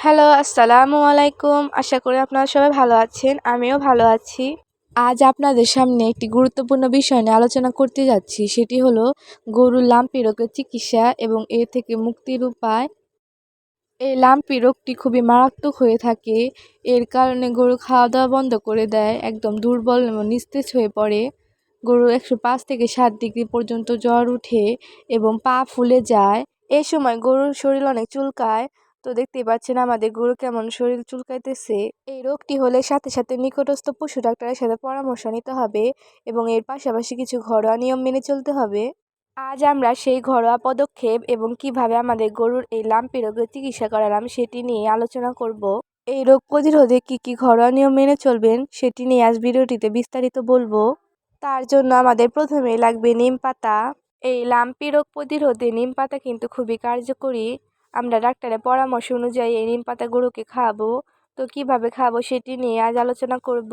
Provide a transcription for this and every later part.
Hello, আসসালামু আলাইকুম। আশা করি আপনারা সবাই ভালো আছেন, আমিও ভালো আছি। আজ আপনাদের সামনে একটি গুরুত্বপূর্ণ বিষয় নিয়ে আলোচনা করতে যাচ্ছি। সেটি হলো গরুর লাম্পি রোগের চিকিৎসা এবং এ থেকে মুক্তির উপায়। এই লাম্পি রোগটি খুবই মারাত্মক হয়ে থাকে। এর কারণে গরু খাওয়া দাওয়া বন্ধ করে দেয়, একদম দুর্বল এবং নিস্তেজ হয়ে পড়ে। গরু একশো পাঁচ থেকে সাত ডিগ্রি পর্যন্ত জ্বর উঠে এবং পা ফুলে যায়। এই সময় গরুর শরীর অনেক চুলকায়। তো দেখতেই পাচ্ছেন আমাদের গরু কেমন শরীর চুলকাইতেছে। এই রোগটি হলে সাথে সাথে নিকটস্থ পশু ডাক্তারের সাথে পরামর্শ নিতে হবে এবং এর পাশাপাশি কিছু ঘরোয়া নিয়ম মেনে চলতে হবে। আজ আমরা সেই ঘরোয়া পদক্ষেপ এবং কীভাবে আমাদের গরুর এই লাম্পি রোগের চিকিৎসা করালাম সেটি নিয়ে আলোচনা করব। এই রোগ প্রতিরোধে কি কি ঘরোয়া নিয়ম মেনে চলবেন সেটি নিয়ে আজ ভিডিওটিতে বিস্তারিত বলব। তার জন্য আমাদের প্রথমে লাগবে নিম পাতা। এই লাম্পি রোগ প্রতিরোধে নিম পাতা কিন্তু খুবই কার্যকরী। আমরা ডাক্তারের পরামর্শ অনুযায়ী এই নিম পাতা গরুকে খাওয়াবো তো কীভাবে খাব সেটি নিয়ে আজ আলোচনা করব।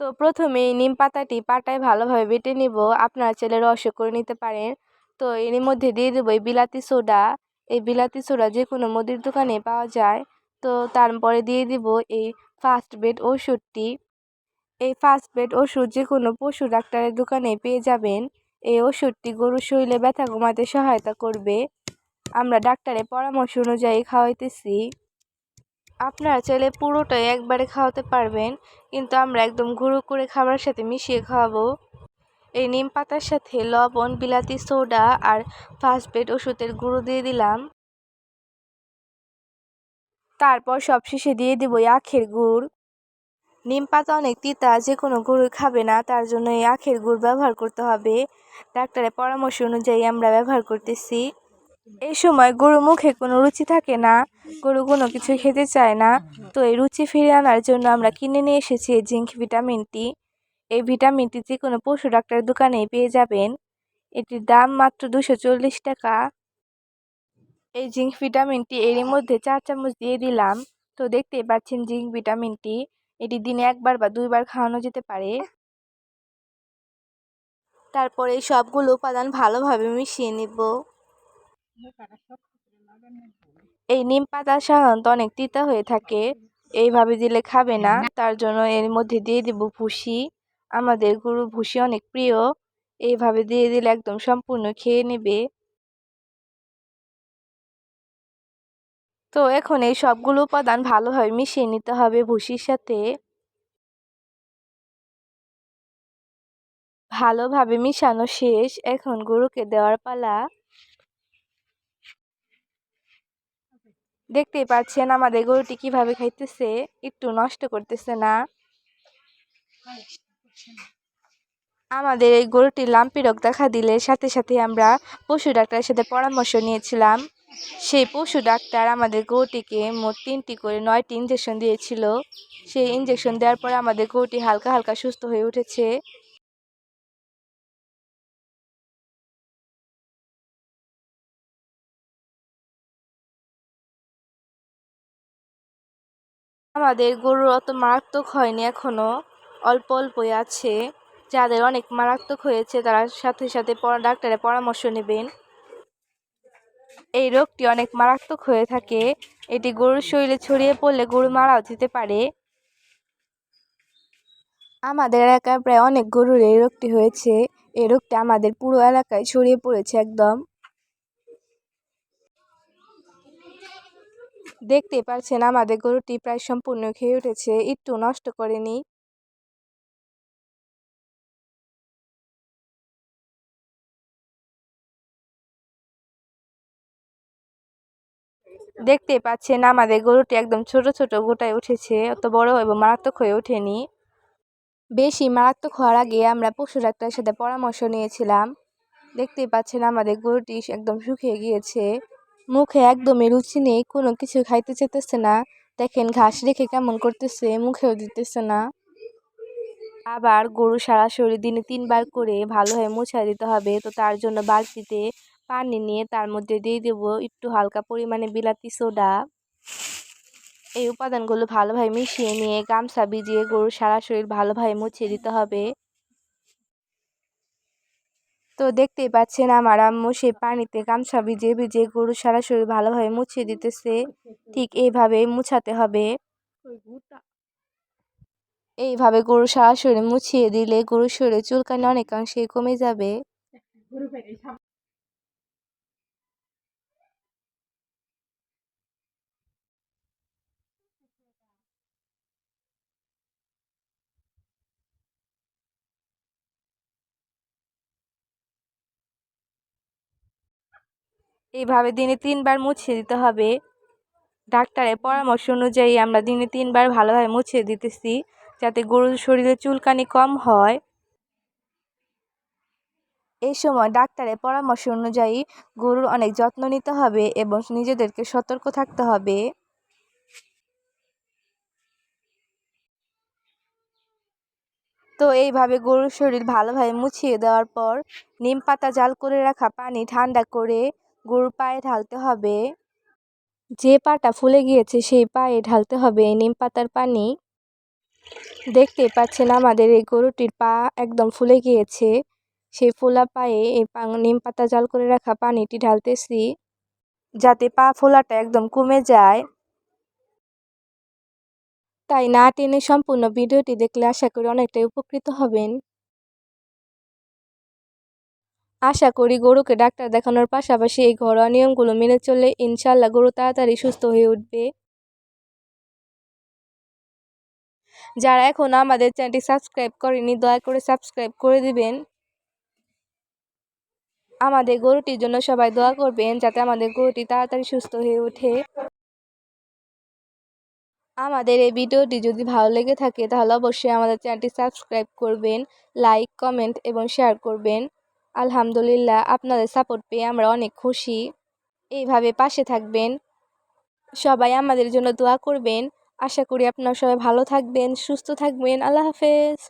তো প্রথমে এই নিম পাতাটি পাটায় ভালোভাবে বেটে নিব। আপনারা ছেলে রসও করে নিতে পারেন। তো এর মধ্যে দিয়ে দেবো এই বিলাতি সোডা। এই বিলাতি সোডা যে কোনো মুদির দোকানে পাওয়া যায়। তো তারপরে দিয়ে দিব এই ফার্স্ট বেড ওষুধটি। এই ফার্স্ট বেড ওষুধ যে কোনো পশু ডাক্তারের দোকানে পেয়ে যাবেন। এই ওষুধটি গরুর শরীরে ব্যথা কমাতে সহায়তা করবে। আমরা ডাক্তারের পরামর্শ অনুযায়ী খাওয়াইতেছি। আপনারা চাইলে পুরোটাই একবারে খাওয়াতে পারবেন, কিন্তু আমরা একদম গুঁড়ো করে খাবারের সাথে মিশিয়ে খাওয়াবো। এই নিম পাতার সাথে লবণ, বিলাতি, সোডা আর ফাস্টবেড ওষুধের গুঁড়ো দিয়ে দিলাম। তারপর সব সবশেষে দিয়ে দেব আখের গুড়। নিম পাতা অনেক তিতা, যে কোনো গুড় খাবে না, তার জন্য এই আখের গুড় ব্যবহার করতে হবে। ডাক্তারের পরামর্শ অনুযায়ী আমরা ব্যবহার করতেছি। এই সময় গরু মুখে কোনো রুচি থাকে না, গরু কোনো কিছু খেতে চায় না। তো এই রুচি ফিরে আনার জন্য আমরা কিনে নিয়ে এসেছি এই জিঙ্ক ভিটামিনটি এই ভিটামিনটি যে কোনো পশু ডাক্তারের দোকানেই পেয়ে যাবেন। এটির দাম মাত্র দুশো চল্লিশ টাকা। এই জিঙ্ক ভিটামিনটি এরই মধ্যে চার চামচ দিয়ে দিলাম। তো দেখতেই পাচ্ছেন জিঙ্ক ভিটামিনটি এটি দিনে একবার বা দুইবার খাওয়ানো যেতে পারে। তারপরে সবগুলো উপাদান ভালোভাবে মিশিয়ে নিব। এই নিম পাতা সাধারণত অনেক তিতা হয়ে থাকে। এইভাবে দিলে খাবে না। তার জন্য এর মধ্যে দিয়ে দিব ভুসি। আমাদের গরু ভুসি অনেক প্রিয়। এইভাবে দিয়ে দিলে একদম সম্পূর্ণ খেয়ে নেবে। তো এখন এই সবগুলো উপাদান ভালোভাবে মিশিয়ে নিতে হবে ভুসির সাথে। ভালোভাবে মিশানো শেষ। এখন গরুকে দেওয়ার পালা। দেখতেই পাচ্ছেন আমাদের গরুটি কীভাবে খাইতেছে, একটু নষ্ট করতেছে না। আমাদের এই গরুটির লাম্পি রোগ দেখা দিলে সাথে সাথে আমরা পশু ডাক্তারের সাথে পরামর্শ নিয়েছিলাম। সেই পশু ডাক্তার আমাদের গরুটিকে মোট তিনটি করে নয়টি ইঞ্জেকশন দিয়েছিল। সেই ইঞ্জেকশন দেওয়ার পরে আমাদের গরুটি হালকা হালকা সুস্থ হয়ে উঠেছে। আমাদের গরুর অত মারাত্মক হয়নি এখনও অল্প অল্পই আছে। যাদের অনেক মারাত্মক হয়েছে, তারা সাথে সাথে ডাক্তারের পরামর্শ নেবেন। এই রোগটি অনেক মারাত্মক হয়ে থাকে। এটি গরুর শরীরে ছড়িয়ে পড়লে গরু মারাও যেতে পারে। আমাদের এলাকায় প্রায় অনেক গরুর এই রোগটি হয়েছে। এই রোগটি আমাদের পুরো এলাকায় ছড়িয়ে পড়েছে একদম। দেখতেই পাচ্ছেন আমাদের গরুটি প্রায় সম্পূর্ণ খেয়ে উঠেছে, একটু নষ্ট করেনি দেখতে পাচ্ছেন, আমাদের গরুটি একদম ছোট ছোট গোটায় উঠেছে, অত বড় এবং মারাত্মক হয়ে ওঠেনি। বেশি মারাত্মক হওয়ার আগে আমরা পশু ডাক্তারের সাথে পরামর্শ নিয়েছিলাম। দেখতে পাচ্ছেন, আমাদের গরুটি একদম শুকিয়ে গিয়েছে। মুখে একদমই রুচি নেই, কোনো কিছু খাইতে চেতেছে না। দেখেন ঘাস রেখে কেমন করতেছে, মুখেও দিতেছে না। আবার গরু সারা শরীর দিনে তিনবার করে ভালোভাবে মুছা দিতে হবে, তো তার জন্য বালতিতে পানি নিয়ে তার মধ্যে দিয়ে দেব একটু হালকা পরিমাণে বিলাতি সোডা। এই উপাদানগুলো ভালোভাবে মিশিয়ে নিয়ে গামছা ভিজিয়ে গরুর সারা শরীর ভালোভাবে মুছিয়ে দিতে হবে। তো দেখতেই পাচ্ছেন আমার আম্মু সেই পানিতে গামছা ভিজে ভিজে গরু সারা শরীর ভালোভাবে মুছিয়ে দিতেছে। ঠিক এইভাবে মুছাতে হবে। এইভাবে গরু সরাসরি মুছিয়ে দিলে গরুর শরীরে চুলকানি অনেকাংশে কমে যাবে। এইভাবে দিনে তিনবার মুছিয়ে দিতে হবে। ডাক্তারের পরামর্শ অনুযায়ী আমরা দিনে তিনবার ভালোভাবে মুছিয়ে দিতেছি, যাতে গরুর শরীরে চুলকানি কম হয়। এই সময় ডাক্তারের পরামর্শ অনুযায়ী গরুর অনেক যত্ন নিতে হবে এবং নিজেদেরকে সতর্ক থাকতে হবে। তো এইভাবে গরুর শরীর ভালোভাবে মুছিয়ে দেওয়ার পর নিম পাতা জাল করে রাখা পানি ঠান্ডা করে গরুর পায়ে ঢালতে হবে। যে পাটা ফুলে গিয়েছে সেই পায়ে ঢালতে হবে নিম পাতার পানি। দেখতে পাচ্ছেন আমাদের এই গরুটির পা একদম ফুলে গিয়েছে। সেই ফোলা পায়ে এই নিম পাতা জাল করে রাখা পানিটি ঢালতেছি যাতে পা ফোলাটা একদম কমে যায়। তাই না টেনে সম্পূর্ণ ভিডিওটি দেখলে আশা করি অনেকটাই উপকৃত হবেন। আশা করি গরুকে ডাক্তার দেখানোর পাশাপাশি এই ঘরোয়া নিয়মগুলো মেনে চললে ইনশাল্লাহ গরু তাড়াতাড়ি সুস্থ হয়ে উঠবে। যারা এখন আমাদের চ্যানেলটি সাবস্ক্রাইব করেনি, দয়া করে সাবস্ক্রাইব করে দিবেন। আমাদের গরুটির জন্য সবাই দোয়া করবেন যাতে আমাদের গরুটি তাড়াতাড়ি সুস্থ হয়ে ওঠে। আমাদের এই ভিডিওটি যদি ভালো লেগে থাকে তাহলে অবশ্যই আমাদের চ্যানেলটি সাবস্ক্রাইব করবেন, লাইক, কমেন্ট এবং শেয়ার করবেন। আলহামদুলিল্লাহ, আপনাদের সাপোর্ট পেয়ে আমরা অনেক খুশি। এইভাবে পাশে থাকবেন। সবাই আমাদের জন্য দোয়া করবেন। আশা করি আপনারা সবাই ভালো থাকবেন, সুস্থ থাকবেন। আল্লাহ হাফেজ।